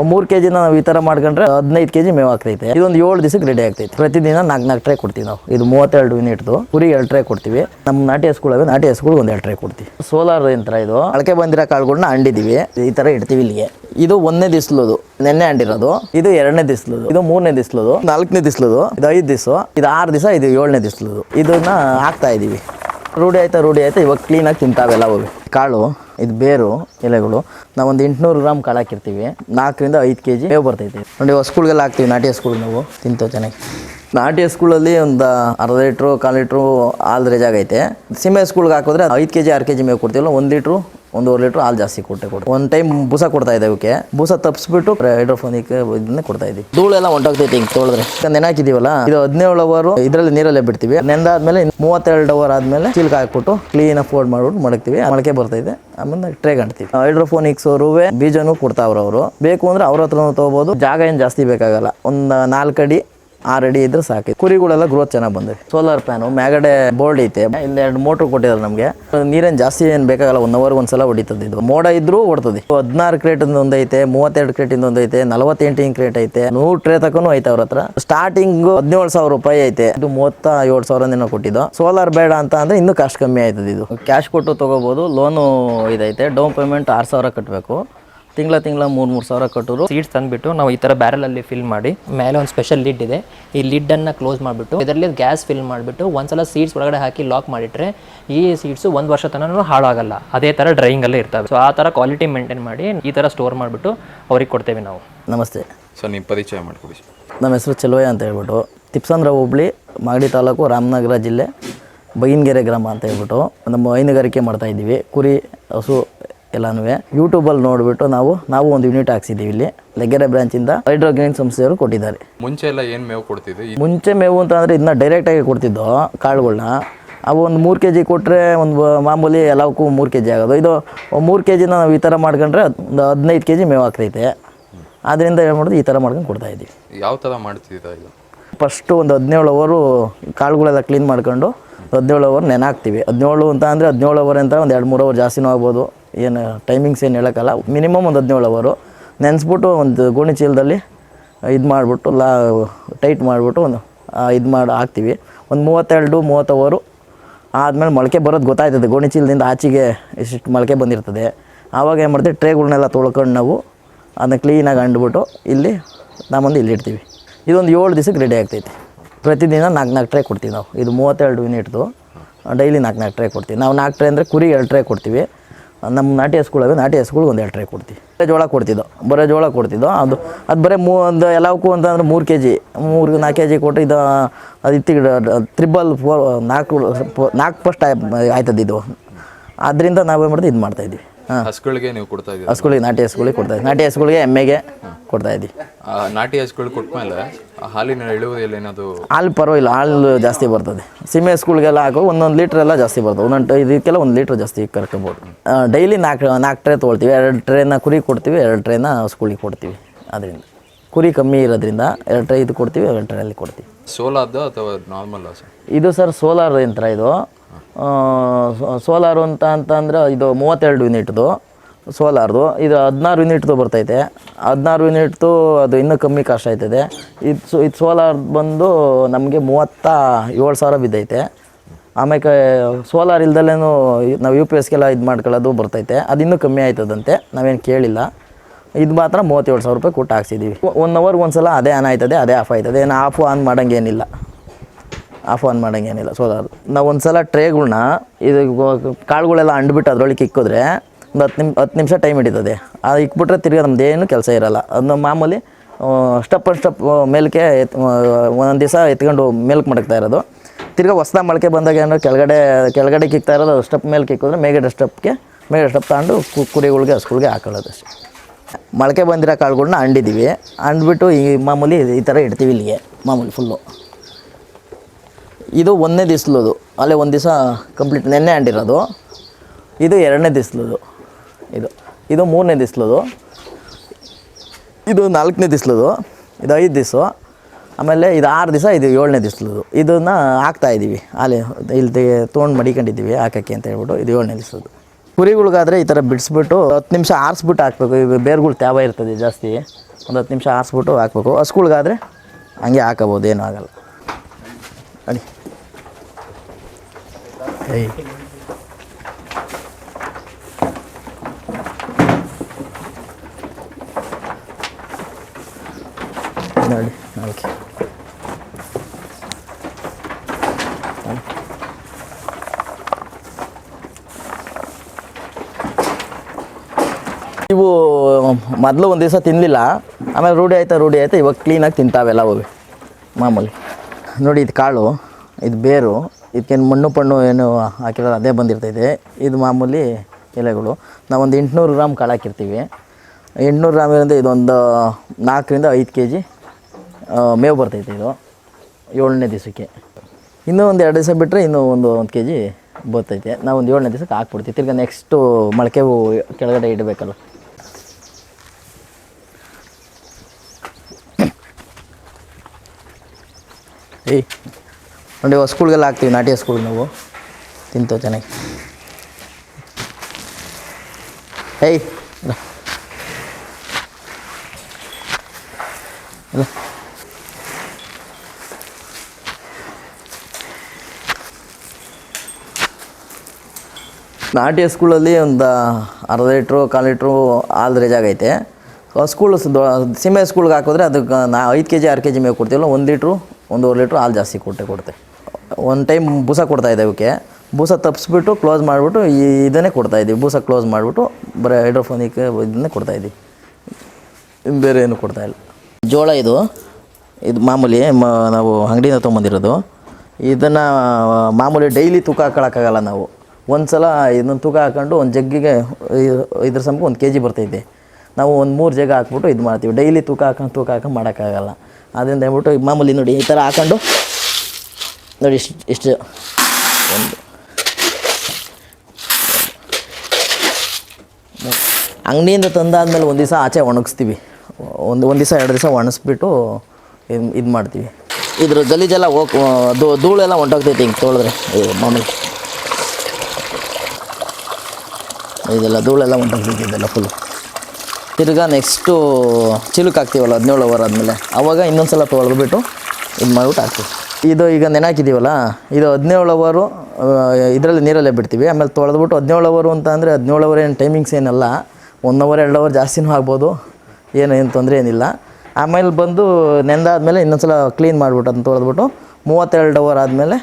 ಮೂರು ಕೆ ಜಿನ ನಾವು ಈ ಥರ ಮಾಡ್ಕೊಂಡ್ರೆ ಹದಿನೈದು ಕೆ ಜಿ ಮೇವು ಆಗ್ತೈತೆ. ಇದೊಂದು ಏಳು ದಿವಸಕ್ಕೆ ರೆಡಿ ಆಗ್ತೈತೆ. ಪ್ರತಿದಿನ ನಾಲ್ಕು ನಾಲ್ಕು ಟ್ರೈ ಕೊಡ್ತೀವಿ ನಾವು. ಇದು ಮೂವತ್ತೆರಡು ಯೂನಿಟ್ದು ಕುರಿ ಎರಡು ಟ್ರೈ ಕೊಡ್ತೀವಿ. ನಮ್ಮ ನಾಟಿ ಹಸುಗಳವೆ ನಾಟಿ ಹಸುಗಳು ಒಂದು ಎರಡು ಟ್ರೈ ಕೊಡ್ತೀವಿ. ಸೋಲಾರ್ ಯಂತ್ರ ಇದು. ಅಳಕೆ ಬಂದಿರೋ ಕಾಳುಗಳನ್ನ ಅಂಡಿದ್ದೀವಿ ಈ ಥರ ಇಡ್ತೀವಿ ಇಲ್ಲಿಗೆ. ಇದು ಒಂದನೇ ದಿಸ್ಲದು. ನೆನ್ನೆ ಅಂಡಿರೋದು ಇದು ಎರಡನೇ ದಿಸ್ಲದು. ಇದು ಮೂರನೇ ದಿಸ್ಲದು. ನಾಲ್ಕನೇ ದಿಸ್ಲದು. ಇದು ಐದು ದಿವಸ ಇದು ಆರು ದಿವಸ ಇದು ಏಳನೇ ದಿಸ್ಲದು. ಇದನ್ನ ಹಾಕ್ತಾ ಇದ್ದೀವಿ ರೂಢಿ ಆಯ್ತಾ ರೂಢಿ ಆಯ್ತಾ. ಇವಾಗ ಕ್ಲೀನಾಗಿ ತಿಂತಾವೆಲ್ಲ ಹೋಗಿ ಕಾಳು. ಇದು ಬೇರು ಎಲೆಗಳು. ನಾವೊಂದು ಎಂಟುನೂರು ಗ್ರಾಮ್ ಕಾಳು ಹಾಕಿರ್ತೀವಿ. ನಾಲ್ಕರಿಂದ ಐದು ಕೆ ಜಿ ಮೇವು ಬರ್ತೈತೆ. ನೋಡಿ ಹಸ್ಗಳ್ಗೆಲ್ಲ ಹಾಕ್ತೀವಿ, ನಾಟಿ ಹಸ್ಗಳು ನಾವು. ತಿಂತೇವೆ ಚೆನ್ನಾಗಿ. ನಾಟಿ ಹಸ್ಗಳಲ್ಲಿ ಒಂದು ಅರ್ಧ ಲೀಟ್ರು, ಕಾಲು ಲೀಟ್ರು ಹಾಲು ರೇಜ್ ಆಗೈತೆ. ಸಿಮೆ ಸ್ಕೂಲ್ಗೆ ಹಾಕಿದ್ರೆ ಐದು ಕೆ ಜಿ ಆರು ಕೆ ಜಿ ಮೇವು ಕೊಡ್ತೀವಲ್ಲ, ಒಂದು ಲೀಟ್ರು ಒಂದೂವರೆ ಲೀಟ್ರ್ ಹಾಲು ಜಾಸ್ತಿ ಕೊಟ್ಟೆ ಕೊಟ್ಟು ಒಂದು ಟೈಮ್ ಬೂಸ ಕೊಡ್ತಾ ಇದ್ದೆ ಅವಕ್ಕೆ ಬೂಸ ತಪ್ಪಿಸ್ಬಿಟ್ಟು ಹೈಡ್ರೋಫೋನಿಕ್ ಇದನ್ನೇ ಕೊಡ್ತಾ ಇದ್ವಿ ಧೂಳೆಲ್ಲ ಹೊಂಟೋಗ್ತೈತೆ ಹಿಂಗೆ ತೊಳೆದ್ರೆ. ನೆನಾಕಿದೀವಲ್ಲ ಇದು ಹದಿನೇಳು ಅವರು ಇದರಲ್ಲಿ ನೀರಲ್ಲೇ ಬಿಡ್ತೀವಿ. ನೆಂದಾದ್ಮೇಲೆ ಮೂವತ್ತೆರಡು ಅವರ್ ಆದಮೇಲೆ ಚೀಲ್ಕ ಹಾಕ್ಬಿಟ್ಟು ಕ್ಲೀನಾಗಿ ಫೋಲ್ಡ್ ಮಾಡ್ಬಿಟ್ಟು ಮಡಗ್ತೀವಿ. ಮೊಳಕೆ ಬರ್ತೈತೆ ಆಮೇಲೆ ಟ್ರೇ ಗಂಟೀವಿ ಹೈಡ್ರೋಫೋನಿಕ್ಸ್ ರೂವೆ ಬೀಜನೂ ಕೊಡ್ತಾವ್ರ ಅವರು. ಬೇಕು ಅಂದ್ರೆ ಅವ್ರ ಹತ್ರನೂ ತೊಗೋಬೋದು. ಜಾಗ ಏನು ಜಾಸ್ತಿ ಬೇಕಾಗಲ್ಲ. ಒಂದು ನಾಲ್ಕು ಅಡಿ ರೆಡಿ ಇದ್ರೆ ಸಾಕು ಕುರಿಗಳೆಲ್ಲ ಗ್ರೋತ್ ಚೆನ್ನಾಗಿ ಬಂದಿದೆ. ಸೋಲಾರ್ ಪ್ಯಾನು ಮ್ಯಾಗಡೆ ಬೋರ್ಡ್ ಐತೆ. ಇಲ್ಲಿ ಎರಡು ಮೋಟ್ರ್ ಕೊಟ್ಟಿದ್ದಾರೆ ನಮಗೆ. ನೀರೇನು ಜಾಸ್ತಿ ಏನು ಬೇಕಾಗಲ್ಲ ಒನ್ ಅವರ್ ಒಂದ್ಸಲ ಹೊಡಿತದೆ ಇದು. ಮೋಡ ಇದ್ರೂ ಹೊಡ್ತದೆ ಹದಿನಾರು ಕ್ರೇಟ್ ಒಂದು ಐತೆ, ಮೂವತ್ತೆರಡು ಕ್ರೇಟ್ ಒಂದು ಐತೆ, ನಲವತ್ತೆಂಟು ಕ್ರೇಟ್ ಐತೆ. ನೂರು ಟ್ರೇ ತಕೂ ಐತೆ ಅವ್ರ ಹತ್ರ. ಸ್ಟಾರ್ಟಿಂಗ್ ಹದಿನೇಳು ಸಾವಿರ ರೂಪಾಯಿ ಐತೆ. ಇದು ಮೂವತ್ತ ಏಳು ಸಾವಿರ ಕೊಟ್ಟಿದ್ದು. ಸೋಲಾರ್ ಬೇಡ ಅಂತ ಅಂದ್ರೆ ಇನ್ನೂ ಕಾಸ್ಟ್ ಕಮ್ಮಿ ಆಯ್ತದೆ ಇದು. ಕ್ಯಾಶ್ ಕೊಟ್ಟು ತಗೋಬಹುದು ಲೋನು ಇದೈತೆ. ಡೌನ್ ಪೇಮೆಂಟ್ ಆರು ಸಾವಿರ ಕಟ್ಟಬೇಕು ತಿಂಗಳ ತಿಂಗಳ ಮೂರು ಮೂರು ಸಾವಿರ ಕಟ್ಟೋರು. ಸೀಟ್ಸ್ ತಂದುಬಿಟ್ಟು ನಾವು ಈ ಥರ ಬ್ಯಾರಲಲ್ಲಿ ಫಿಲ್ ಮಾಡಿ ಮೇಲೆ ಒಂದು ಸ್ಪೆಷಲ್ ಲಿಡ್ ಇದೆ. ಈ ಲಿಡ್ಡನ್ನು ಕ್ಲೋಸ್ ಮಾಡಿಬಿಟ್ಟು ಇದರಲ್ಲಿ ಗ್ಯಾಸ್ ಫಿಲ್ ಮಾಡಿಬಿಟ್ಟು ಒಂದ್ಸಲ ಸೀಡ್ಸ್ ಒಳಗಡೆ ಹಾಕಿ ಲಾಕ್ ಮಾಡಿಟ್ರೆ ಈ ಸೀಡ್ಸು ಒಂದು ವರ್ಷ ತನಕ ಹಾಳಾಗಲ್ಲ. ಅದೇ ಥರ ಡ್ರೈಯಿಂಗಲ್ಲೇ ಇರ್ತವೆ. ಸೊ ಆ ಥರ ಕ್ವಾಲಿಟಿ ಮೇಂಟೈನ್ ಮಾಡಿ ಈ ಥರ ಸ್ಟೋರ್ ಮಾಡಿಬಿಟ್ಟು ಅವ್ರಿಗೆ ಕೊಡ್ತೇವೆ ನಾವು. ನಮಸ್ತೆ. ಸೊ ನಿಮ್ಮ ಪರಿಚಯ ಮಾಡಿಕೊಡಿ. ನಮ್ಮ ಹೆಸರು ಚೆಲುವಯ್ಯ ಅಂತ ಹೇಳ್ಬಿಟ್ಟು ತಿಪ್ಸಂದ್ರ ಹುಬ್ಳಿ ಮಾಗಡಿ ತಾಲೂಕು ರಾಮನಗರ ಜಿಲ್ಲೆ ಬೈನ್ಗೆರೆ ಗ್ರಾಮ ಅಂತ ಹೇಳ್ಬಿಟ್ಟು ನಮ್ಮ ಹೈನುಗಾರಿಕೆ ಮಾಡ್ತಾ ಇದ್ದೀವಿ. ಕುರಿ ಹಸು ಎಲ್ಲನೂ ಯೂಟ್ಯೂಬಲ್ಲಿ ನೋಡಿಬಿಟ್ಟು ನಾವು ನಾವು ಒಂದು ಯೂನಿಟ್ ಹಾಕ್ಸಿದ್ದೀವಿ ಇಲ್ಲಿ. ಲಗ್ಗೆರೆ ಬ್ರಾಂಚಿಂದ ಹೈಡ್ರೋಗ್ರೀನ್ ಸಂಸ್ಥೆಯವರು ಕೊಟ್ಟಿದ್ದಾರೆ. ಮುಂಚೆ ಎಲ್ಲ ಏನು ಮೇವು ಕೊಡ್ತಿದ್ದೆ? ಮುಂಚೆ ಮೇವು ಅಂತ ಅಂದರೆ ಇದನ್ನ ಡೈರೆಕ್ಟಾಗಿ ಕೊಡ್ತಿದ್ದು ಕಾಳುಗಳ್ನ. ಅವು ಒಂದು ಮೂರು ಕೆ ಜಿ ಕೊಟ್ಟರೆ ಒಂದು ಮಾಮೂಲಿ ಎಲ್ಲವಕ್ಕೂ ಮೂರು ಕೆ ಜಿ ಆಗೋದು. ಇದು ಮೂರು ಕೆ ಜಿನ ನಾವು ಈ ಥರ ಮಾಡ್ಕೊಂಡ್ರೆ ಒಂದು ಹದಿನೈದು ಕೆ ಜಿ ಮೇವು ಆಗ್ತೈತೆ. ಆದ್ದರಿಂದ ಏನು ಮಾಡೋದು? ಈ ಥರ ಮಾಡ್ಕೊಂಡು ಕೊಡ್ತಾ ಇದ್ದೀವಿ ಯಾವ ಥರ ಮಾಡ್ತಿದ್ದ ಇದು ಫಸ್ಟು ಒಂದು ಹದಿನೇಳು ಅವರು ಕಾಳುಗಳೆಲ್ಲ ಕ್ಲೀನ್ ಮಾಡ್ಕೊಂಡು ಹದಿನೇಳು ಅವರ್ ನೆನೆ ಹಾಕ್ತೀವಿ. ಹದಿನೇಳು ಅಂತ ಅಂದರೆ ಹದಿನೇಳು ಅವರ್ ಅಂತ ಒಂದು ಎರಡು ಮೂರು ಅವರ್ ಜಾಸ್ತಿನೂ ಆಗ್ಬೋದು. ಏನು ಟೈಮಿಂಗ್ಸ್ ಏನು ಹೇಳೋಕ್ಕಲ್ಲ ಮಿನಿಮಮ್ ಒಂದು ಹದಿನೇಳು ಅವರು ನೆನೆಸ್ಬಿಟ್ಟು ಒಂದು ಗೋಣಿ ಚೀಲದಲ್ಲಿ ಇದು ಮಾಡಿಬಿಟ್ಟು ಲಾ ಟೈಟ್ ಮಾಡಿಬಿಟ್ಟು ಒಂದು ಇದು ಮಾಡಿ, ಹಾಕ್ತೀವಿ. ಒಂದು ಮೂವತ್ತೆರಡು, ಮೂವತ್ತು ಓವರು ಆದಮೇಲೆ ಮೊಳಕೆ ಬರೋದು ಗೊತ್ತಾಯ್ತದೆ. ಗೋಣಿ ಚೀಲದಿಂದ ಆಚೆಗೆ ಇಷ್ಟು ಮೊಳಕೆ ಬಂದಿರ್ತದೆ. ಆವಾಗ ಏನು ಮಾಡ್ತೀವಿ ಟ್ರೇಗಳನ್ನೆಲ್ಲ ತೊಳ್ಕೊಂಡು ನಾವು ಅದನ್ನ ಕ್ಲೀನಾಗಿ ಅಂಡ್ಬಿಟ್ಟು ಇಲ್ಲಿ ನಾವೊಂದು ಇಲ್ಲಿ ಇಡ್ತೀವಿ. ಇದೊಂದು ಏಳು ದಿವಸಕ್ಕೆ ರೆಡಿ ಆಗ್ತೈತಿ. ಪ್ರತಿದಿನ ನಾಲ್ಕು ನಾಲ್ಕು ಟ್ರೈ ಕೊಡ್ತೀವಿ ನಾವು. ಇದು ಮೂವತ್ತೆರಡು ಯೂನಿಟ್ದು ಡೈಲಿ ನಾಲ್ಕು ನಾಲ್ಕು ಟ್ರೈ ಕೊಡ್ತೀವಿ. ನಾವು ನಾಲ್ಕು ಟ್ರೈ ಅಂದರೆ ಕುರಿ ಎರಡು ಟ್ರೈ ಕೊಡ್ತೀವಿ. ನಮ್ಮ ನಾಟಿ ಹಸುಗಳವೆ ನಾಟಿ ಹಸುಗಳಿಗೆ ಒಂದು ಎರಡು ಟ್ರೈ ಕೊಡ್ತೀವಿ ಜೋಳ ಕೊಡ್ತಿದ್ದೋ? ಬರೀ ಜೋಳ ಕೊಡ್ತಿದ್ದೋ? ಅದು ಅದು ಬರೀ ಮೂ, ಒಂದು ಎಲ್ಲವಕ್ಕೂ ಅಂತಂದ್ರೆ ಮೂರು ಕೆ ಜಿ ಮೂರು ನಾಲ್ಕು ಕೆ ಜಿ ಕೊಟ್ಟು ಇದು, ಅದು ಇತ್ತಿಗೆ ತ್ರಿಬಲ್ ಫೋರ್ ನಾಲ್ಕು ನಾಲ್ಕು ಫಸ್ಟ್ ಆಯ್ತದ್ದು ಇದು. ಆದ್ದರಿಂದ ನಾವೇನು ಮಾಡ್ತೀವಿ ಇದು ಮಾಡ್ತಾಯಿದ್ವಿ ಹಸುಗಳಿಗೆ ನೀವು ಕೊಡ್ತಾ ಇದ್ದೀರಾ? ಹಸುಗಳಿಗೆ ನಾಟಿ ಹಸುಗಳಿಗೆ ಕೊಡ್ತಾ ಇದ್ದೀವಿ ನಾಟಿ ಹಸುಗಳಿಗೆ ಎಮ್ಮೆಗೆ ಕೊಡ್ತಾ ಇದ್ದೀವಿ ಆ, ನಾಟಿ ಹಸುಗಳು ಕೊಟ್ಮೇಲೆ ಆ ಹಾಲಿನ ಇಳುವರಿಯಲ್ಲಿ ಏನಾದ್ರು ಹಾಲು ಪರವಾಗಿಲ್ಲ ಹಾಲು ಜಾಸ್ತಿ ಬರ್ತದೆ. ಸೀಮೆ ಹಸುಗಳಿಗೆಲ್ಲ ಹಾಕೋ ಒಂದೊಂದು ಲೀಟ್ರ್ ಎಲ್ಲ ಜಾಸ್ತಿ ಬರ್ತದೆ. ಒಂದೊಂದು ಇದಕ್ಕೆಲ್ಲ ಒಂದು ಲೀಟ್ರ್ ಜಾಸ್ತಿ ಕರ್ಕೊಬೋದು. ಡೈಲಿ ನಾಲ್ಕು ನಾಲ್ಕು ಟ್ರೇ ತೊಗೊಳ್ತೀವಿ. ಎರಡು ಟ್ರೇನ ಕುರಿ ಕೊಡ್ತೀವಿ ಎರಡು ಟ್ರೇನ ಹಸುಗಳಿಗೆ ಕೊಡ್ತೀವಿ ಅದರಿಂದ. ಕುರಿ ಕಮ್ಮಿ ಇರೋದ್ರಿಂದ ಎರಡು ಟ್ರೈ ಇದು ಕೊಡ್ತೀವಿ ಎರಡು ಟ್ರೇಯಲ್ಲಿ ಕೊಡ್ತೀವಿ. ಸೋಲಾದ ಅಥವಾ ನಾರ್ಮಲ್ ಸರ್? ಇದು ಸರ್ ಸೋಲಾರ್ ಯಂತ್ರ ಇದು. ಸೋಲಾರು ಅಂತ ಅಂತಂದ್ರೆ ಇದು ಮೂವತ್ತೆರಡು ಯೂನಿಟ್ದು ಸೋಲಾರ್ದು. ಇದು ಹದಿನಾರು ಯೂನಿಟ್ದು ಬರ್ತೈತೆ. ಹದಿನಾರು ಯೂನಿಟ್ದು ಅದು ಇನ್ನೂ ಕಮ್ಮಿ ಕಾಸ್ಟ್ ಆಯ್ತದೆ ಇದು ಸೊ, ಇದು ಸೋಲಾರ್ ಬಂದು ನಮಗೆ ಮೂವತ್ತ ಏಳು ಸಾವಿರ ಬಿದ್ದೈತೆ. ಆಮೇಲೆ ಸೋಲಾರ್ ಇಲ್ದಲೇನು ನಾವು ಯು ಪಿ ಎಸ್ಗೆಲ್ಲ ಇದು ಮಾಡ್ಕೊಳ್ಳೋದು ಬರ್ತೈತೆ. ಅದು ಇನ್ನೂ ಕಮ್ಮಿ ಆಯ್ತದಂತೆ. ನಾವೇನು ಕೇಳಿಲ್ಲ. ಇದು ಮಾತ್ರ ಮೂವತ್ತೇಳು ಸಾವಿರ ರೂಪಾಯಿ ಕೊಟ್ಟು ಹಾಕ್ಸಿದ್ದೀವಿ ಒನ್ ಅವರ್ಗೆ ಒಂದು ಸಲ ಅದೇ ಆನ್ ಆಯ್ತದೆ, ಅದೇ ಆಫ್ ಆಯ್ತದೆ. ಏನು ಆಫು ಆನ್ ಮಾಡೋಂಗೇನಿಲ್ಲ. ಆಫ್ ಆನ್ ಮಾಡೋಂಗೇನಿಲ್ಲ ಸೋಲಾರ್ ನಾವು ಒಂದು ಸಲ ಟ್ರೇಗಳ್ನ ಇದು ಕಾಳುಗಳೆಲ್ಲ ಅಂಡ್ಬಿಟ್ಟು ಅದರೊಳಗೆ ಇಕ್ಕಿದ್ರೆ ಒಂದು ಹತ್ತು ನಿಮ್, ಹತ್ತು ನಿಮಿಷ ಟೈಮ್ ಹಿಡಿತದೆ. ಅದು ಇಕ್ಬಿಟ್ರೆ ತಿರ್ಗಿ ನಮ್ದು ಏನು ಕೆಲಸ ಇರೋಲ್ಲ. ಅದನ್ನ ಮಾಮೂಲಿ ಸ್ಟೆಪ್ ಆನ್ ಸ್ಟೆಪ್ ಮೇಲಕ್ಕೆ ಎತ್ ಒಂದೊಂದು ದಿವಸ ಎತ್ಕೊಂಡು ಮೇಲ್ಕ್ ಮಡಗ್ತಾ ಇರೋದು. ತಿರ್ಗಿ ಹೊಸ್ದ ಮೊಳಕೆ ಬಂದಾಗ ಏನೋ ಕೆಳಗಡೆ ಕೆಳಗಡೆ ಕಿಕ್ತಾ ಇರೋದು ಸ್ಟೆಪ್ ಮೇಲೆ ಕಿಕ್ಕಿದ್ರೆ ಮೇಗಡೆ ಸ್ಟೆಪ್ಗೆ ಮೇಗಡೆ ಸ್ಟೆಪ್ ತಗೊಂಡು ಕುರಿಗಳಿಗೆ, ಹಸುಗಳಿಗೆ ಹಾಕೊಳ್ಳೋದು ಅಷ್ಟೇ. ಮೊಳಕೆ ಬಂದಿರೋ ಕಾಳುಗಳ್ನ ಅಂಡಿದ್ದೀವಿ ಅಂಡ್ಬಿಟ್ಟು ಈ ಮಾಮೂಲಿ ಈ ಥರ ಇಡ್ತೀವಿ ಇಲ್ಲಿಗೆ, ಮಾಮೂಲಿ ಫುಲ್ಲು ಇದು ಒಂದನೇ ದಿಸ್ಲದು. ಅಲ್ಲೇ ಒಂದು ದಿವಸ ಕಂಪ್ಲೀಟ್ ನೆನ್ನೆ ಹಂಡಿರೋದು ಇದು ಎರಡನೇ ದಿಸ್ಲದು. ಇದು ಇದು ಮೂರನೇ ದಿಸ್ಲದು. ಇದು ನಾಲ್ಕನೇ ದಿಸ್ಲದು. ಇದು ಐದು ದಿವಸ. ಆಮೇಲೆ ಇದು ಆರು ದಿವಸ, ಇದು ಏಳನೇ ದಿಸ್ಲದು. ಇದನ್ನು ಹಾಕ್ತಾ ಇದ್ದೀವಿ ಅಲ್ಲಿ ಇಲ್ಲಿ ತೊಗೊಂಡು ಮಡಿಕೊಂಡಿದ್ದೀವಿ ಹಾಕೋಕ್ಕೆ ಅಂತ ಹೇಳ್ಬಿಟ್ಟು ಇದು ಏಳನೇ ದಿಸ್ಲದು. ಕುರಿಗಳಿಗಾದರೆ ಈ ಥರ ಬಿಡಿಸ್ಬಿಟ್ಟು ಹತ್ತು ನಿಮಿಷ ಆರಿಸ್ಬಿಟ್ಟು ಹಾಕ್ಬೇಕು. ಇದು ಬೇರ್ಗಳು ತ್ಯಾವ ಇರ್ತದೆ ಜಾಸ್ತಿ. ಒಂದು ಹತ್ತು ನಿಮಿಷ ಆರಿಸ್ಬಿಟ್ಟು ಹಾಕ್ಬೇಕು. ಹಸುಗಳಿಗಾದರೆ ಹಂಗೆ ಹಾಕಬೋದು ಏನೂ ಆಗಲ್ಲ. ಅಡಿ ಏಯ್. ನೋಡಿ ಓಕೆ ಮೊದಲು ಒಂದು ದಿವಸ ತಿನ್ನಲಿಲ್ಲ ಆಮೇಲೆ ರೂಢಿ ಆಯ್ತಾ ರೂಢಿ ಆಯ್ತಾ, ಇವಾಗ ಕ್ಲೀನಾಗಿ ತಿಂತಾವೆಲ್ಲ ಅವು ಮಾಮೂಲಿ. ನೋಡಿ, ಇದು ಕಾಳು, ಇದು ಬೇರು, ಇದಕ್ಕೇನು ಮಣ್ಣು ಪಣ್ಣು ಏನು ಹಾಕಿರೋದು ಅದೇ ಬಂದಿರ್ತೈತೆ. ಇದು ಮಾಮೂಲಿ ಎಲೆಗಳು. ನಾವೊಂದು ಎಂಟುನೂರು ಗ್ರಾಮ್ ಕಾಳು ಹಾಕಿರ್ತೀವಿ. ಎಂಟುನೂರು ಗ್ರಾಮ್ ಇರೋದು ಇದೊಂದು ನಾಲ್ಕರಿಂದ ಐದು ಕೆ ಜಿ ಮೇವು ಬರ್ತೈತೆ ಇದು. ಏಳನೇ ದಿವಸಕ್ಕೆ. ಇನ್ನೂ ಒಂದು ಎರಡು ದಿವಸ ಬಿಟ್ಟರೆ ಇನ್ನೂ ಒಂದು ಒಂದು ಕೆ ಜಿ ಬರ್ತೈತೆ. ನಾವು ಒಂದು ಏಳನೇ ದಿವಸಕ್ಕೆ ಹಾಕ್ಬಿಡ್ತೀವಿ. ತಿರ್ಗಿ ನೆಕ್ಸ್ಟು ಮೊಳಕೆ ಕೆಳಗಡೆ ಇಡಬೇಕಲ್ಲ ಏಯ್ ನೋಡಿ ಹಸ್ಗಳ್ಗೆಲ್ಲ ಹಾಕ್ತೀವಿ, ನಾಟಿ ಹಸ್ಗಳು ನಾವು ತಿಂತೋ ಚೆನ್ನಾಗಿ ಏಯ್. ಇಲ್ಲ. ನಾಟಿ ಹಸ್ಕೂಲಲ್ಲಿ ಒಂದು ಅರ್ಧ ಲೀಟ್ರು, ಕಾಲು ಲೀಟ್ರು ಹಾಲು ರೇಜಾಗೈತೆ ಸ್ಕೂಲ್ ಸಿಮೆ ಹಸ್ಗಳ್ಗೆ ಹಾಕಿದ್ರೆ ಅದಕ್ಕೆ ನಾ ಐದು ಕೆ ಜಿ ಆರು ಕೆ ಜಿ ಮೇವು ಕೊಡ್ತೀವಲ್ಲ, ಒಂದು ಲೀಟ್ರು ಒಂದೂವರೆ ಲೀಟ್ರ್ ಹಾಲು ಜಾಸ್ತಿ ಕೊಟ್ಟೆ, ಕೊಡ್ತೆ. ಒಂದು ಟೈಮ್ ಬೂಸ ಕೊಡ್ತಾಯಿದ್ದೆ ಅವಕ್ಕೆ. ಬೂಸ ತಪ್ಪಿಸ್ಬಿಟ್ಟು ಕ್ಲೋಸ್ ಮಾಡಿಬಿಟ್ಟು ಈ ಇದನ್ನೇ ಕೊಡ್ತಾಯಿದ್ದೀವಿ ಬೂಸ ಕ್ಲೋಸ್ ಮಾಡಿಬಿಟ್ಟು ಬರೀ ಹೈಡ್ರೋಫೋನಿಕ್ ಇದನ್ನೇ ಕೊಡ್ತಾಯಿದ್ದೀವಿ ಬೇರೆ ಏನು ಕೊಡ್ತಾಯಿಲ್ಲ ಜೋಳ ಇದು. ಇದು ಮಾಮೂಲಿ ಮ, ನಾವು ಅಂಗಡಿಯಿಂದ ತೊಗೊಂಬಂದಿರೋದು. ಇದನ್ನು, ಮಾಮೂಲಿ ಡೈಲಿ ತೂಕ ಹಾಕೊಳ್ಳೋಕ್ಕಾಗಲ್ಲ ನಾವು. ಒಂದು ಸಲ ಇದನ್ನು ತೂಕ ಹಾಕೊಂಡು ಒಂದು ಜಗ್ಗಿಗೆ ಇದ್ರ ಸಮಕ್ಕೆ ಒಂದು ಕೆ ಜಿ ಬರ್ತೈತೆ ನಾವು ಒಂದು ಮೂರು ಜಗ ಹಾಕ್ಬಿಟ್ಟು ಇದು ಮಾಡ್ತೀವಿ. ಡೈಲಿ ತೂಕ ಹಾಕೊಂಡು ತೂಕ ಹಾಕೊಂಡು ಮಾಡೋಕ್ಕಾಗಲ್ಲ. ಅದರಿಂದ ಹೇಳ್ಬಿಟ್ಟು ಮಾಮೂಲಿ ನೋಡಿ, ಈ ಥರ ಹಾಕೊಂಡು ನೋಡಿ ಇಷ್ಟು ಇಷ್ಟು ಒಂದು, ಅಂಗಡಿಯಿಂದ ತಂದಾದಮೇಲೆ ಒಂದು ದಿವಸ ಆಚೆ ಒಣಗಿಸ್ತೀವಿ. ಒಂದು ಒಂದು ದಿವಸ, ಎರಡು ದಿವಸ ಒಣಗಿಸ್ಬಿಟ್ಟು ಇದು ಇದು ಮಾಡ್ತೀವಿ. ಇದ್ರ ಗಲೀಜೆಲ್ಲ ಹೋಗ್ ಧೂ- ಧೂಳೆಲ್ಲ ಹೊಂಟೋಗ್ತೈತಿ ಹಿಂಗೆ ತೊಳೆದ್ರೆ. ಮಾಮೂಲಿ. ಇದೆಲ್ಲ ಧೂಳೆಲ್ಲ ಹೊಂಟೋಗ್ತೈತಿ ಇದೆಲ್ಲ ಫುಲ್ ತಿರ್ಗಾ ನೆಕ್ಸ್ಟು ಚಿಲುಕ್ ಹಾಕ್ತೀವಲ್ಲ ಹದಿನೇಳು ಅವರ್ ಆದಮೇಲೆ. ಅವಾಗ ಇನ್ನೊಂದು ಸಲ ತೊಳೆದ್ಬಿಟ್ಟು ಇದು ಮಾಡಿಬಿಟ್ಟು ಹಾಕ್ತೀವಿ. ಇದು ಈಗ ನೆನಾಕಿದ್ದೀವಲ್ಲ ಇದು ಹದಿನೇಳು ಅವರು ಇದರಲ್ಲಿ ನೀರಲ್ಲೇ ಬಿಡ್ತೀವಿ. ಆಮೇಲೆ ತೊಳೆದ್ಬಿಟ್ಟು ಹದಿನೇಳು ಅವರು ಅಂತ ಅಂದರೆ ಹದಿನೇಳು ಅವರ್ ಏನು ಟೈಮಿಂಗ್ಸ್ ಏನಲ್ಲ ಒನ್ ಅವರ್ ಎರಡು ಅವರ್ ಜಾಸ್ತಿನೂ ಆಗ್ಬೋದು. ಏನು ಏನು ತೊಂದರೆ ಏನಿಲ್ಲ. ಆಮೇಲೆ ಬಂದು ನೆಂದಾದ್ಮೇಲೆ ಇನ್ನೊಂದು ಸಲ ಕ್ಲೀನ್ ಮಾಡಿಬಿಟ್ಟು ಅದನ್ನು ತೊಳೆದ್ಬಿಟ್ಟು ಮೂವತ್ತೆರಡು ಅವರ್ ಆದಮೇಲೆ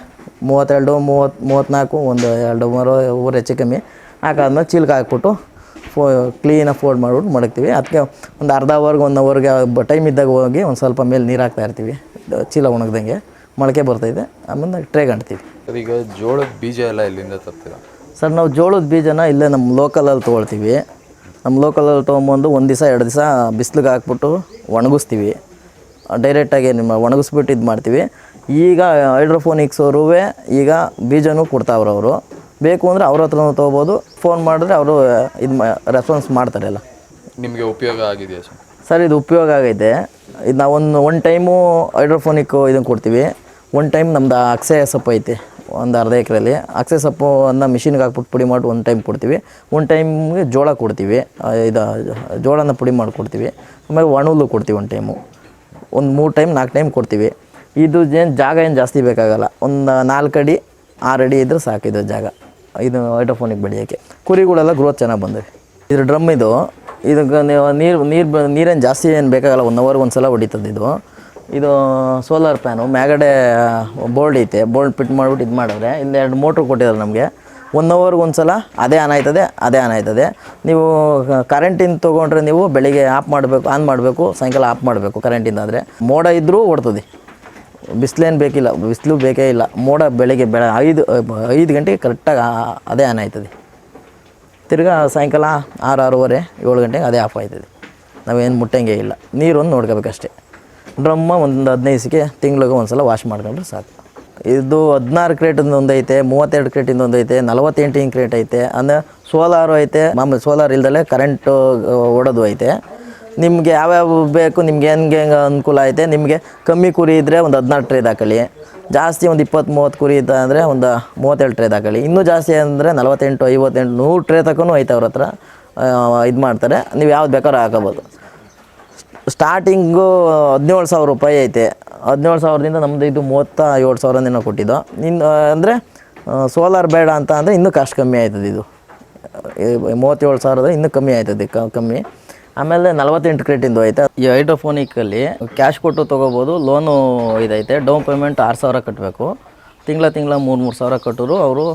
ಮೂವತ್ತೆರಡು, ಮೂವತ್ತು, ಮೂವತ್ತ್ನಾಲ್ಕು, ಒಂದು, ಎರಡು, ಮೂರು ಅವರ್ ಹೆಚ್ಚು ಕಮ್ಮಿ ಹಾಕಾದ್ಮೇಲೆ ಚೀಲಕ್ಕೆ ಹಾಕ್ಬಿಟ್ಟು ಫೋ ಕ್ಲೀನಾಗಿ ಫೋಲ್ಡ್ ಮಾಡ್ಬಿಟ್ಟು ಮಡಗ್ತೀವಿ. ಅದಕ್ಕೆ ಒಂದು ಅರ್ಧ ಅವರ್ಗೆ ಒನ್ ಅವರ್ಗೆ ಟೈಮ್ ಇದ್ದಾಗ ಹೋಗಿ ಒಂದು ಸ್ವಲ್ಪ ಮೇಲೆ ನೀರು ಹಾಕ್ತಾ ಇರ್ತೀವಿ. ಚೀಲ ಒಣಗ್ದಂಗೆ. ಮೊಳಕೆ ಬರ್ತೈತೆ ಆಮೇಲೆ ಟ್ರೇ ಅಂಟ್ತೀವಿ ಸರ್ ಈಗ ಜೋಳದ ಬೀಜ ಎಲ್ಲ ಇಲ್ಲಿಂದ ತರ್ತೀರಾ? ಸರ್ ನಾವು ಜೋಳದ ಬೀಜನ ಇಲ್ಲೇ ನಮ್ಮ ಲೋಕಲಲ್ಲಿ ತೊಗೊಳ್ತೀವಿ. ನಮ್ಮ ಲೋಕಲಲ್ಲಿ ತೊಗೊಂಬಂದು ಒಂದು ದಿವಸ ಎರಡು ದಿವಸ ಬಿಸಿಲಿಗೆ ಹಾಕ್ಬಿಟ್ಟು ಒಣಗಿಸ್ತೀವಿ. ಡೈರೆಕ್ಟಾಗಿ ನಿಮ್ಮ ಒಣಗಿಸ್ಬಿಟ್ಟು ಇದು ಮಾಡ್ತೀವಿ. ಈಗ ಹೈಡ್ರೋಫೋನಿಕ್ಸ್ ಅವರು ಈಗ ಬೀಜನೂ ಕೊಡ್ತಾವ್ರೆ ಅವರು. ಬೇಕು ಅಂದರೆ ಅವ್ರ ಹತ್ರನೂ ತೊಗೋಬೋದು. ಫೋನ್ ಮಾಡಿದ್ರೆ ಅವರು ಇದು ರೆಸ್ಪಾನ್ಸ್ ಮಾಡ್ತಾರೆ ಎಲ್ಲ. ನಿಮಗೆ ಉಪಯೋಗ ಆಗಿದೆಯಾ ಸರ್? ಸರ್ ಇದು ಉಪಯೋಗ ಆಗೈತೆ. ಇದು ನಾವು ಒಂದು ಒನ್ ಟೈಮು ಹೈಡ್ರೋಫೋನಿಕ್ ಇದನ್ನು ಕೊಡ್ತೀವಿ. ಒನ್ ಟೈಮ್ ನಮ್ದು ಅಕ್ಸೆ ಸೊಪ್ಪು ಐತೆ ಒಂದು ಅರ್ಧ ಎಕರೆಯಲ್ಲಿ ಅಕ್ಸೆ ಸೊಪ್ಪು ಅನ್ನ ಮಿಷಿನ್ಗೆ ಹಾಕ್ಬಿಟ್ಟು ಪುಡಿ ಮಾಡಿ ಒಂದು ಟೈಮ್ ಕೊಡ್ತೀವಿ. ಒಂದು ಟೈಮ್ಗೆ ಜೋಳ ಕೊಡ್ತೀವಿ. ಇದು ಜೋಳನ ಪುಡಿ ಮಾಡಿ ಕೊಡ್ತೀವಿ. ಆಮೇಲೆ ಒಣಲು ಕೊಡ್ತೀವಿ ಒಂದು ಟೈಮು ಒಂದು ಮೂರು ಟೈಮ್ ನಾಲ್ಕು ಟೈಮ್ ಕೊಡ್ತೀವಿ. ಇದು ಏನು ಜಾಗ ಏನು ಜಾಸ್ತಿ ಬೇಕಾಗಲ್ಲ. ಒಂದು ನಾಲ್ಕು ಅಡಿ ಆರು ಅಡಿ ಇದ್ದರೆ ಸಾಕು ಇದು ಜಾಗ. ಇದು ಹೈಡ್ರೋಫೋನಿಕ್ ಬೆಳೆಯೋಕ್ಕೆ. ಕುರಿಗಳೆಲ್ಲ ಗ್ರೋತ್ ಚೆನ್ನಾಗಿ ಬಂದಿವೆ. ಇದ್ರ ಡ್ರಮ್ ಇದು, ಇದಕ್ಕೆ ನೀರು ನೀರು ನೀರೇನು ಜಾಸ್ತಿ ಏನು ಬೇಕಾಗಲ್ಲ ಒನ್ ಅವರ್ಗೆ ಒಂದು ಸಲ ಹೊಡಿತದೆ ಇದು. ಇದು ಸೋಲಾರ್ ಪ್ಯಾನು ಮ್ಯಾಗಡೆ ಬೋರ್ಡ್ ಐತೆ ಬೋರ್ಡ್ ಫಿಟ್ ಮಾಡಿಬಿಟ್ಟು ಇದು ಮಾಡಿದ್ರೆ, ಇಲ್ಲಿ ಎರಡು ಮೋಟ್ರ್ ಕೊಟ್ಟಿದ್ದಾರೆ ನಮಗೆ. ಒನ್ ಅವರ್ಗೆ ಒಂದು ಸಲ ಅದೇ ಆನ್ ಆಯ್ತದೆ, ಅದೇ ಆನ್ ಆಯ್ತದೆ. ನೀವು ಕರೆಂಟಿಂದ ತೊಗೊಂಡ್ರೆ ನೀವು ಬೆಳಿಗ್ಗೆ ಆಫ್ ಮಾಡಬೇಕು ಆನ್ ಮಾಡಬೇಕು, ಸಾಯಂಕಾಲ ಆಫ್ ಮಾಡಬೇಕು ಕರೆಂಟಿಂದ ಆದರೆ ಮೋಡ ಇದ್ದರೂ ಓಡ್ತದೆ. ಬಿಸಿಲೇನು ಬೇಕಿಲ್ಲ, ಬಿಸಿಲು ಬೇಕೇ ಇಲ್ಲ. ಮೋಡ ಬೆಳಗ್ಗೆ ಬೆಳ ಐದು ಐದು ಗಂಟೆಗೆ ಕರೆಕ್ಟಾಗಿ ಅದೇ ಆನ್ ಆಯ್ತದೆ. ತಿರ್ಗಾ ಸಾಯಂಕಾಲ ಆರು, ಆರೂವರೆ, ಏಳು ಗಂಟೆಗೆ ಅದೇ ಆಫ್ ಆಯ್ತದೆ. ನಾವೇನು ಮುಟ್ಟಂಗೆ ಇಲ್ಲ. ನೀರೊಂದು ನೋಡ್ಕೋಬೇಕಷ್ಟೇ. ಡ್ರಮ್ಮ ಒಂದು ಹದಿನೈದು ಸಿಕ್ಕೆ ತಿಂಗ್ಳಿಗೆ ಒಂದು ಸಲ ವಾಶ್ ಮಾಡ್ಕೊಂಡ್ರೆ ಸಾಕು. ಇದು ಹದಿನಾರು ಕ್ರೇಟಿಂದ ಒಂದು ಐತೆ, ಮೂವತ್ತೆರಡು ಕ್ರೇಟಿಂದ ಒಂದು ಐತೆ, ನಲವತ್ತೆಂಟು ಇಂಕ್ ಕ್ರೇಟ್ ಐತೆ, ಅಂದರೆ ಸೋಲಾರು ಐತೆ, ಮಾಮೂಲಿ ಸೋಲಾರ್ ಇಲ್ದಲೇ ಕರೆಂಟು, ಓಡೋದು ಐತೆ. ನಿಮಗೆ ಯಾವ್ಯಾವ ಬೇಕು, ನಿಮ್ಗೆ ಹೆಂಗೆ ಹೆಂಗೆ ಅನುಕೂಲ ಐತೆ, ನಿಮಗೆ ಕಮ್ಮಿ ಕುರಿ ಇದ್ದರೆ ಒಂದು ಹದಿನಾಲ್ಕು ಟ್ರೇ ಹಾಕೊಳ್ಳಿ ಜಾಸ್ತಿ ಒಂದು ಇಪ್ಪತ್ತು ಮೂವತ್ತು ಕುರಿ ಇದ್ದ ಅಂದರೆ ಒಂದು ಮೂವತ್ತೇಳು ಟ್ರೇ ಹಾಕೊಳ್ಳಿ ಇನ್ನೂ ಜಾಸ್ತಿ ಅಂದರೆ ನಲವತ್ತೆಂಟು, ಐವತ್ತೆಂಟು, ನೂರು ಟ್ರೇ ತಗೊಂಡು ಐತೆ ಅವ್ರ ಹತ್ರ. ಇದು ಮಾಡ್ತಾರೆ. ನೀವು ಯಾವ್ದು ಬೇಕಾದ್ರೂ ಹಾಕೋಬೋದು. ಸ್ಟಾರ್ಟಿಂಗು ಹದಿನೇಳು ಸಾವಿರ ರೂಪಾಯಿ ಐತೆ. ಹದಿನೇಳು ಸಾವಿರದಿಂದ ನಮ್ಮದು ಇದು ಮೂವತ್ತ ಏಳು ಸಾವಿರದಿಂದ ಕೊಟ್ಟಿದ್ದು. ಇನ್ನು ಅಂದರೆ ಸೋಲಾರ್ ಬೇಡ ಅಂತ ಅಂದರೆ ಇನ್ನೂ ಕಾಸ್ಟ್ ಕಮ್ಮಿ ಆಯ್ತದೆ ಇದು. ಮೂವತ್ತೇಳು ಸಾವಿರದ ಇನ್ನೂ ಕಮ್ಮಿ ಆಯ್ತದೆ ಕಮ್ಮಿ. ಆಮೇಲೆ ನಲವತ್ತೆಂಟು ಕ್ರೇಟಿಂದು ಐತೆ. ಈ ಹೈಡ್ರೋಫೋನಿಕಲ್ಲಿ ಕ್ಯಾಶ್ ಕೊಟ್ಟು ತಗೋಬಹುದು ಲೋನು ಇದೈತೆ. ಡೌನ್ ಪೇಮೆಂಟ್ ಆರು ಸಾವಿರ ಕಟ್ಟಬೇಕು ತಿಂಗಳ ತಿಂಗಳ ಮೂರು ಮೂರು ಸಾವಿರ ಕಟ್ಟರು ಅವರು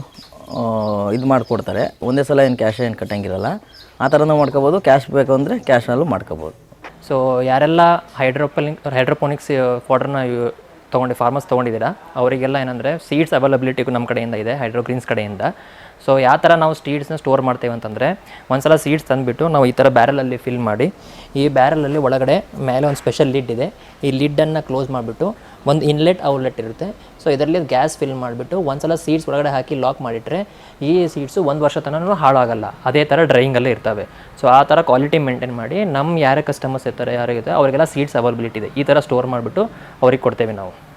ಇದು ಮಾಡಿಕೊಡ್ತಾರೆ. ಒಂದೇ ಸಲ ಏನು ಕ್ಯಾಶ್ ಏನು ಕಟ್ಟಂಗಿರಲ್ಲ. ಆ ಥರನೂ ಮಾಡ್ಕೋಬೋದು. ಕ್ಯಾಶ್ ಬೇಕು ಅಂದರೆ ಕ್ಯಾಶ್ನಲ್ಲೂ ಮಾಡ್ಕೋಬೋದು. ಸೊ ಯಾರೆಲ್ಲ ಹೈಡ್ರೋಪಲಿಂಗ್ ಹೈಡ್ರೋಪೋನಿಕ್ಸ್ ಫಾಡರ್ನ ತೊಗೊಂಡು ಫಾರ್ಮರ್ಸ್ ತೊಗೊಂಡಿದ್ದೀರಾ, ಅವರಿಗೆಲ್ಲ ಏನಂದರೆ ಸೀಡ್ಸ್ ಅವೈಲಬಿಲಿಟಿ ನಮ್ಮ ಕಡೆಯಿಂದ ಇದೆ ಹೈಡ್ರೋಗ್ರೀನ್ಸ್ ಕಡೆಯಿಂದ. ಸೊ ಯಾವ ಥರ ನಾವು ಸೀಡ್ಸ್ನ ಸ್ಟೋರ್ ಮಾಡ್ತೇವೆ ಅಂತಂದರೆ, ಒಂದ್ಸಲ ಸೀಡ್ಸ್ ತಂದುಬಿಟ್ಟು ನಾವು ಈ ಥರ ಬ್ಯಾರಲಲ್ಲಿ ಫಿಲ್ ಮಾಡಿ, ಈ ಬ್ಯಾರಲಲ್ಲಿ ಒಳಗಡೆ ಮೇಲೆ ಒಂದು ಸ್ಪೆಷಲ್ ಲಿಡ್ ಇದೆ. ಈ ಲಿಡ್ಡನ್ನು ಕ್ಲೋಸ್ ಮಾಡಿಬಿಟ್ಟು ಒಂದು ಇನ್ಲೆಟ್ ಔಟ್ಲೆಟ್ ಇರುತ್ತೆ. ಸೊ ಇದರಲ್ಲಿ ಗ್ಯಾಸ್ ಫಿಲ್ ಮಾಡಿಬಿಟ್ಟು ಒಂದ್ಸಲ ಸೀಡ್ಸ್ ಒಳಗಡೆ ಹಾಕಿ ಲಾಕ್ ಮಾಡಿಟ್ರೆ, ಈ ಸೀಡ್ಸು ಒಂದು ವರ್ಷ ತನಕ ಹಾಳಾಗಲ್ಲ. ಅದೇ ಥರ ಡ್ರೈಯಿಂಗಲ್ಲೇ ಇರ್ತವೆ. ಸೊ ಆ ಥರ ಕ್ವಾಲಿಟಿ ಮೇಂಟೈನ್ ಮಾಡಿ ನಮ್ಮ ಯಾರೇ ಕಸ್ಟಮರ್ಸ್ ಇರ್ತಾರೆ ಯಾರಿಗೆ ಅವರಿಗೆಲ್ಲ ಸೀಡ್ಸ್ ಅವೈಲಬಿಲಿಟಿ ಇದೆ. ಈ ಥರ ಸ್ಟೋರ್ ಮಾಡಿಬಿಟ್ಟು ಅವ್ರಿಗೆ ಕೊಡ್ತೇವೆ ನಾವು.